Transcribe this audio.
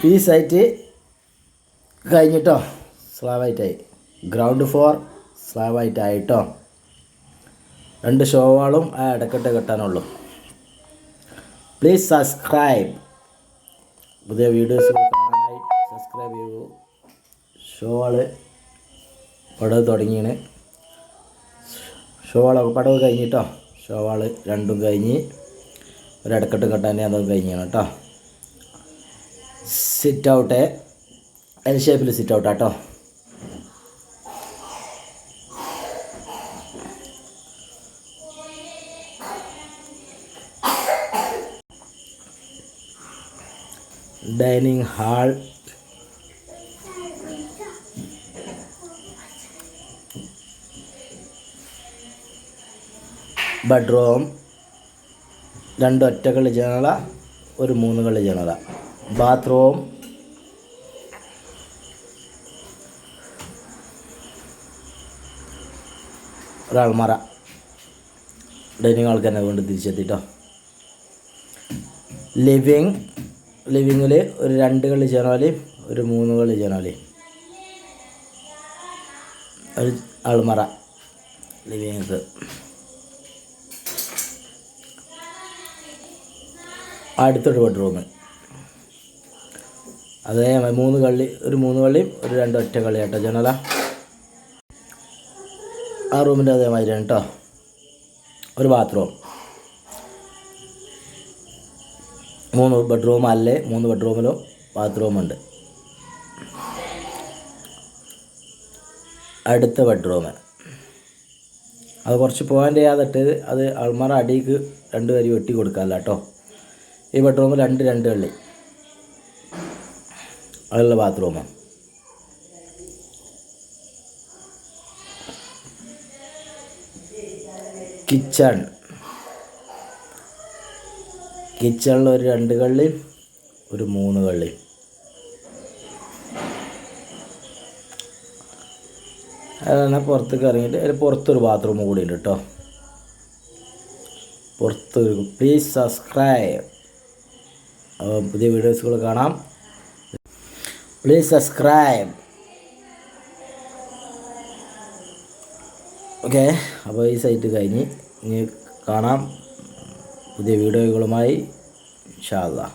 Site കഴിഞ്ഞിട്ടോ? സ്ലാവായിട്ടായി. Ground floor സ്ലാവായിട്ടായിട്ടോ? രണ്ട് ഷോവാളും ആ ഇടക്കെട്ട് കെട്ടാനുള്ളൂ. Please subscribe. പുതിയ വീഡിയോസ് കാണാനായി സബ്സ്ക്രൈബ് ചെയ്യൂ. ഷോവാൾ പടവ് തുടങ്ങിയാണ് ഷോവാളൊക്കെ പടവ് കഴിഞ്ഞിട്ടോ? ഷോവാൾ രണ്ടും കഴിഞ്ഞ് ഒരിടക്കെട്ട് കെട്ടാനേ അതും കഴിഞ്ഞാണ് കേട്ടോ. സിറ്റ് ഔട്ട് എൽ ഷേപ്പിൽ സിറ്റ് ഔട്ട് കേട്ടോ ഡൈനിങ് ഹാൾ ബെഡ്റൂം രണ്ട് ഒറ്റകളി ജനല ഒരു മൂന്ന് കളി ജനല ബാത്റൂം ഒരാൾമറ ഡൈനിങ് ഹാൾക്ക് തന്നെ കൊണ്ട് തിരിച്ചെത്തിട്ടോ. ലിവിങ് ലിവിങ്ങിൽ ഒരു രണ്ട് കളി ജനാലയും ഒരു മൂന്ന് കളി ജനാലയും ഒരു ആൾമറ ലിവിങ് അടുത്തൊരു ബെഡ്റൂം അതേ മൂന്ന് കള്ളി ഒരു മൂന്ന് കള്ളിയും ഒരു രണ്ട് ഒറ്റ കള്ളി കേട്ടോ ജനല. ആ റൂമിന്റെ അതേമാതിരിയാണ് കേട്ടോ ഒരു ബാത്റൂം. മൂന്ന് ബെഡ്റൂം അല്ലേ മൂന്ന് ബെഡ്റൂമിലും ബാത്റൂമുണ്ട് അടുത്ത ബെഡ്റൂം അത് കുറച്ച് പോയിന്റ് ചെയ്യാതിട്ട് അത് അൾമാറ അടിക്ക് രണ്ട് വരി വെട്ടി കൊടുക്കാമല്ലോ കേട്ടോ ഈ ബെഡ്റൂമിൽ രണ്ട് രണ്ട് കള്ളി. അതുള്ള ബാത്റൂം കിച്ചൺ കിച്ചണിൽ ഒരു രണ്ട് കള്ളി ഒരു മൂന്ന് കള്ളി. അതാണ് പുറത്തേക്ക് ഇറങ്ങിയിട്ട് അതിൽ പുറത്തൊരു ബാത്റൂം കൂടി ഉണ്ട് കേട്ടോ പുറത്തൊരു പ്ലീസ് സബ്സ്ക്രൈബ് പുതിയ വീഡിയോസുകൾ കാണാം. പ്ലീസ് സബ്സ്ക്രൈബ് ഓക്കെ അപ്പോൾ ഈ സൈറ്റ് കഴിഞ്ഞ് ഇനി കാണാം. പുതിയ വീഡിയോകളുമായി. അല്ലാ